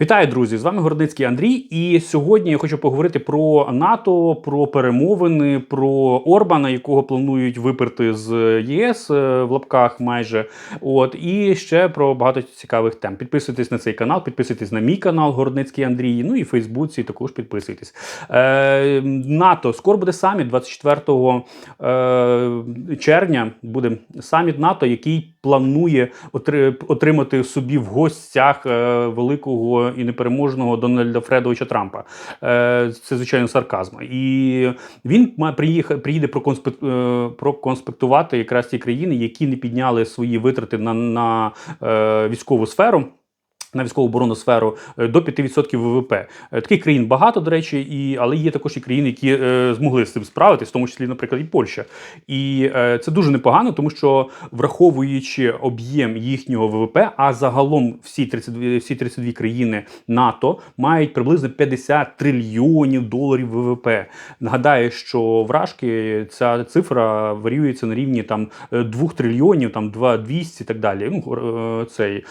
Вітаю, друзі! З вами Городницький Андрій. І сьогодні я хочу поговорити про НАТО, про перемовини, про Орбана, якого планують виперти з ЄС е, в лапках майже. От і ще про багато цікавих тем. Підписуйтесь на цей канал, підписуйтесь на мій канал Городницький Андрій. Ну і в Фейсбуці також підписуйтесь. Е, НАТО скоро буде саміт 24 е, червня. Буде саміт НАТО, який планує отримати собі в гостях е, і непереможного Дональда Фредовича Трампа. Е, Це звичайно сарказм. І він має приїхати, приїде е, проконспектувати якраз ті країни, які не підняли свої витрати на, на е, військову сферу. На військову оборонну сферу е, до 5% ВВП. Е, Таких країн багато, до речі, і, але є також і країни, які е, змогли з цим справитись, в тому числі, наприклад, і Польща. І це дуже непогано, тому що враховуючи об'єм їхнього ВВП, а загалом всі 32, всі 32 країни НАТО мають приблизно 50 трильйонів доларів ВВП. Нагадаю, що вражки ця цифра варіюється на рівні там 2 трильйонів, там 2 200 і так далі. Ну, цей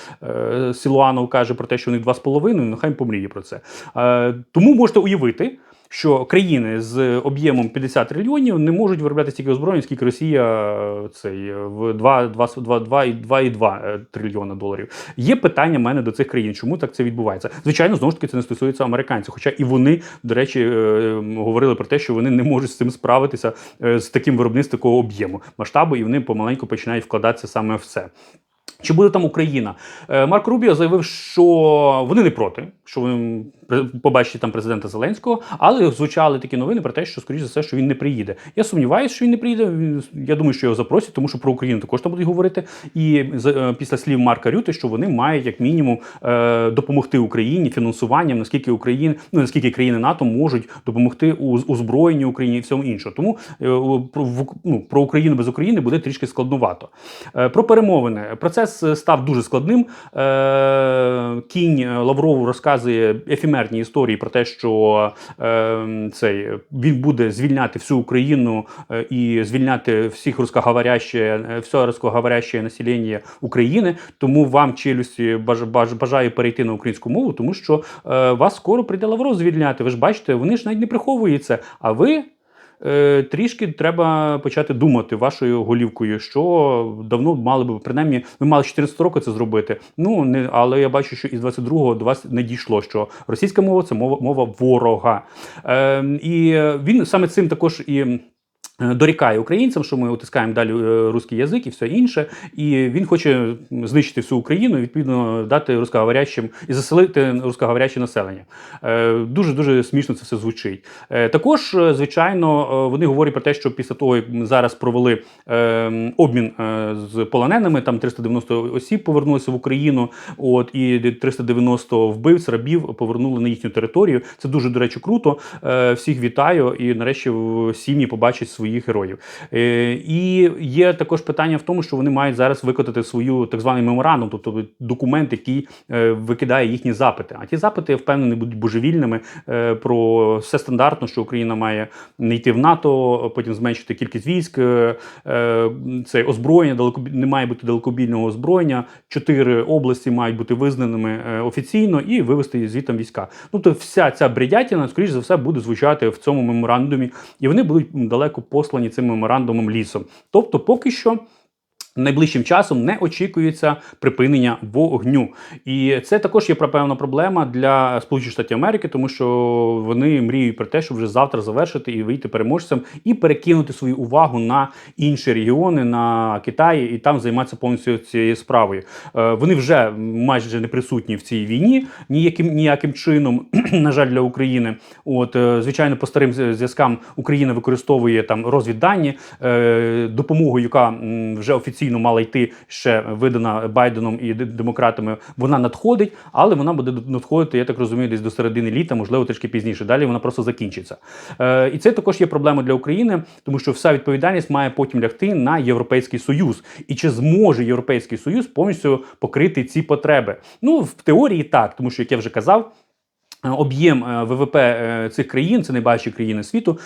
Сілуанов каже про те, що у них 2,5, ну хай помріє про це. Е, Тому можете уявити. Що країни з об'ємом 50 трильйонів не можуть виробляти стільки озброєнь, скільки Росія е, цей е, в 2, 2, 2, 2, 2,2 е, трильйона доларів. Є питання в мене до цих країн, чому так це відбувається? Звичайно, знову ж таки, це не стосується американців. Хоча і вони, до речі, говорили про те, що вони не можуть з цим справитися з таким виробництвом такого об'єму масштабу, і вони помаленьку починають вкладатися саме в це. Чи буде там Україна? Е, Марк Рубіо заявив, що вони не проти, що вони при- побачать там президента Зеленського, але звучали такі новини про те, що скоріш за все, що він не приїде. Я сумніваюся, що він не приїде. Я думаю, що його запросять, тому що про Україну також там будуть говорити. І е, після слів Марка Рюти, що вони мають як мінімум е, допомогти Україні фінансуванням, наскільки Україна, ну наскільки країни НАТО можуть допомогти у озброєнні Україні і всьому іншому. Тому е, ну, про Україну без України буде трішки складновато. Е, Про перемовини процес став дуже складним. Кінь Лаврову розказує ефемерні історії про те, що е, цей він буде звільняти всю Україну е, і звільняти всіх русскоговоряще, е, все русскоговоряще населення України. Тому вам челюсті баж, баж, бажаю перейти на українську мову, тому що е, вас скоро прийде Лавров звільняти. Ви ж бачите, вони ж навіть не приховуються. А ви е, трішки треба почати думати вашою голівкою, що давно мали б, принаймні, ви мали 14 років це зробити. Ну не але я бачу, що із 22-го до вас не дійшло, що російська мова це мова, мова ворога. Е, і він саме цим також і. Е, Дорікає українцям, що ми утискаємо далі е, русський язик і все інше, і він хоче знищити всю Україну, і, відповідно дати русскоговорящим і заселити русскоговоряще населення. Дуже дуже смішно це все звучить. Е, Також, е, звичайно, е, вони говорять про те, що після того, як зараз провели е, обмін е, з полоненими, там 390 осіб повернулися в Україну, от і 390 вбивць, рабів повернули на їхню територію. Це дуже до речі круто. Е, Всіх вітаю і нарешті сім'ї побачать своїх героїв. Е, І є також питання в тому, що вони мають зараз виконати свою так званий меморандум, тобто документ, який е, викидає їхні запити. А ті запити, я впевнений, будуть божевільними е, про все стандартно, що Україна має не йти в НАТО, потім зменшити кількість військ. Це озброєння, далекобі... не має бути далекобійного озброєння. Чотири області мають бути визнаними офіційно і вивести звітом війська. Тобто, вся ця бредятіна, скоріш за все, буде звучати в цьому меморандумі, і вони будуть далеко послані цим меморандумом лісом. Тобто, поки що. Найближчим часом не очікується припинення вогню, і це також є певна проблема для Сполучених Штатів Америки, тому що вони мріють про те, щоб вже завтра завершити і вийти переможцем, і перекинути свою увагу на інші регіони, на Китай, і там займатися повністю цією справою. Е, Вони вже майже не присутні в цій війні ніяким ніяким чином, на жаль, для України. От е, звичайно, по старим зв'язкам Україна використовує там розвіддані е, допомогу, яка вже офіційно мала йти ще видана Байденом і демократами. Вона надходить, але вона буде надходити, я так розумію, десь до середини літа, можливо, трішки пізніше. Далі вона просто закінчиться. Е, і це також є проблема для України, тому що вся відповідальність має потім лягти на Європейський Союз. І чи зможе Європейський Союз повністю покрити ці потреби? Ну в теорії так, тому що як я вже казав. Е, Об'єм е, ВВП е, цих країн, це найбагатші країни світу,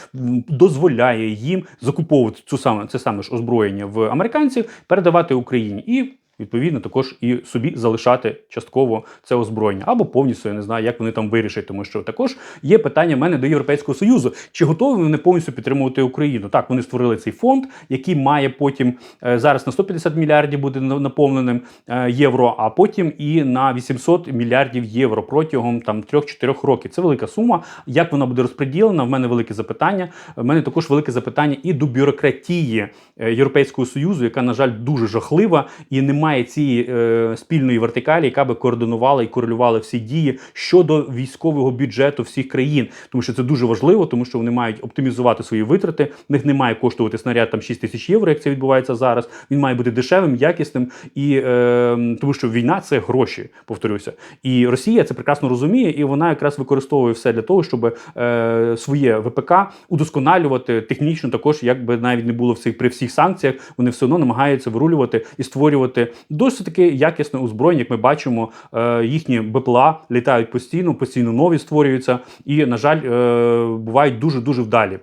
дозволяє їм закуповувати цю саме це саме ж озброєння в американців, передавати Україні. І відповідно також і собі залишати частково це озброєння або повністю я не знаю, як вони там вирішать, тому що також є питання в мене до Європейського союзу. Чи готові вони повністю підтримувати Україну? Так, вони створили цей фонд, який має потім е, зараз на 150 мільярдів буде наповненим е, євро, а потім і на 800 мільярдів євро протягом там 3-4 років. Це велика сума. Як вона буде розподілена? В мене велике запитання. В мене також велике запитання і до бюрократії е, Європейського союзу, яка на жаль дуже жахлива і не має цієї е, спільної вертикалі, яка би координувала і корелювала всі дії щодо військового бюджету всіх країн, тому що це дуже важливо, тому що вони мають оптимізувати свої витрати. В них не має коштувати снаряд там 6 тисяч євро, як це відбувається зараз. Він має бути дешевим, якісним і е, тому, що війна це гроші, повторюся. І Росія це прекрасно розуміє, і вона якраз використовує все для того, щоб е, своє ВПК удосконалювати технічно, також якби навіть не було всіх при всіх санкціях, вони все одно намагаються вирулювати і створювати досить таки якісне озброєння. Як ми бачимо, е, їхні БПЛА літають постійно, постійно нові створюються, і на жаль, е, бувають дуже дуже вдалі.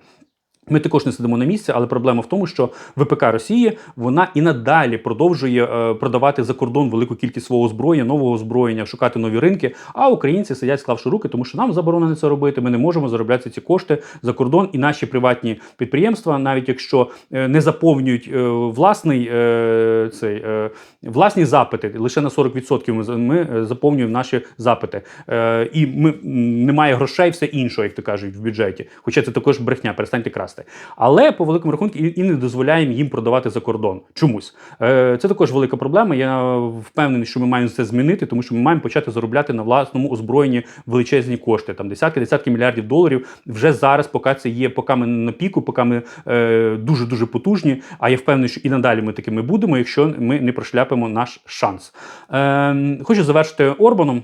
Ми також не сидимо на місці, але проблема в тому, що ВПК Росії вона і надалі продовжує е, продавати за кордон велику кількість свого озброєння, нового озброєння, шукати нові ринки. А українці сидять, склавши руки, тому що нам заборонено це робити. Ми не можемо заробляти ці кошти за кордон. І наші приватні підприємства, навіть якщо е, не заповнюють е, власний цей власні запити, лише на 40% ми, за- ми заповнюємо наші запити. І ми немає грошей, все іншого, як то кажуть, в бюджеті. Хоча це також брехня, перестаньте красти. Але по великому рахунку і, не дозволяємо їм продавати за кордон чомусь. Е, це також велика проблема. Я впевнений, що ми маємо це змінити, тому що ми маємо почати заробляти на власному озброєнні величезні кошти, там десятки, десятки мільярдів доларів. Вже зараз, поки це є, поки ми на піку, поки ми дуже дуже потужні. А я впевнений, що і надалі ми такими будемо, якщо ми не прошляпимо наш шанс. Е, хочу завершити Орбаном.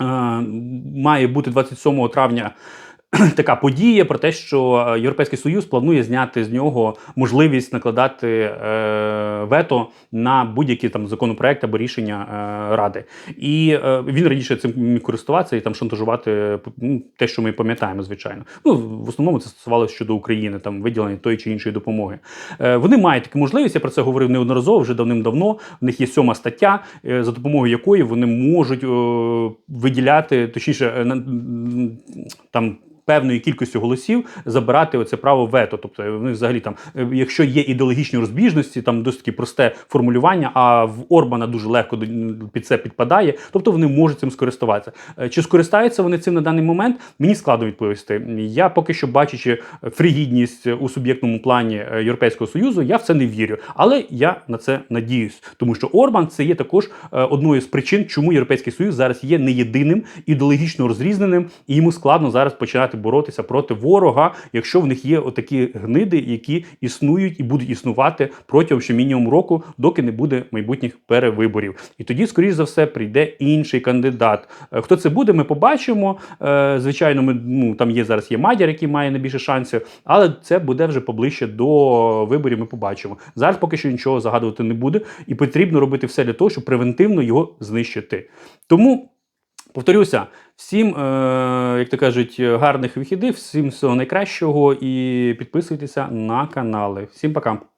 Е, має бути 27 травня. Така подія про те, що е, Європейський Союз планує зняти з нього можливість накладати е, вето на будь-які там законопроект або рішення е, ради. І е, він раніше цим користуватися і там шантажувати ну, те, що ми пам'ятаємо, звичайно. Ну в основному це стосувалося щодо України, там виділення тої чи іншої допомоги. Е, вони мають таку можливість. Я про це говорив неодноразово вже давним-давно. В них є сьома стаття, е, за допомогою якої вони можуть е, виділяти, точніше, е, там. Певної кількості голосів забирати оце право вето. Тобто вони взагалі там, е, якщо є ідеологічні розбіжності, там досить таки просте формулювання, а в Орбана дуже легко під це підпадає, тобто вони можуть цим скористуватися. Е, Чи скористаються вони цим на даний момент? Мені складно відповісти. Я поки що бачачи фригідність у суб'єктному плані е, Європейського союзу, я в це не вірю. Але я на це надіюсь, тому що Орбан це є також е, одною з причин, чому Європейський Союз зараз є не єдиним ідеологічно розрізненим, і йому складно зараз починати боротися проти ворога, якщо в них є отакі гниди, які існують і будуть існувати протягом ще мінімум року, доки не буде майбутніх перевиборів. І тоді, скоріш за все, прийде інший кандидат. Е, Хто це буде, ми побачимо. Е, Звичайно, ми ну там є зараз є Мадяр, який має найбільше шансів, але це буде вже поближче до виборів. Ми побачимо. Зараз поки що нічого загадувати не буде, і потрібно робити все для того, щоб превентивно його знищити. Тому. Повторюся, всім, е, як то кажуть, гарних вихідів, всім всього найкращого і підписуйтеся на канали. Всім пока.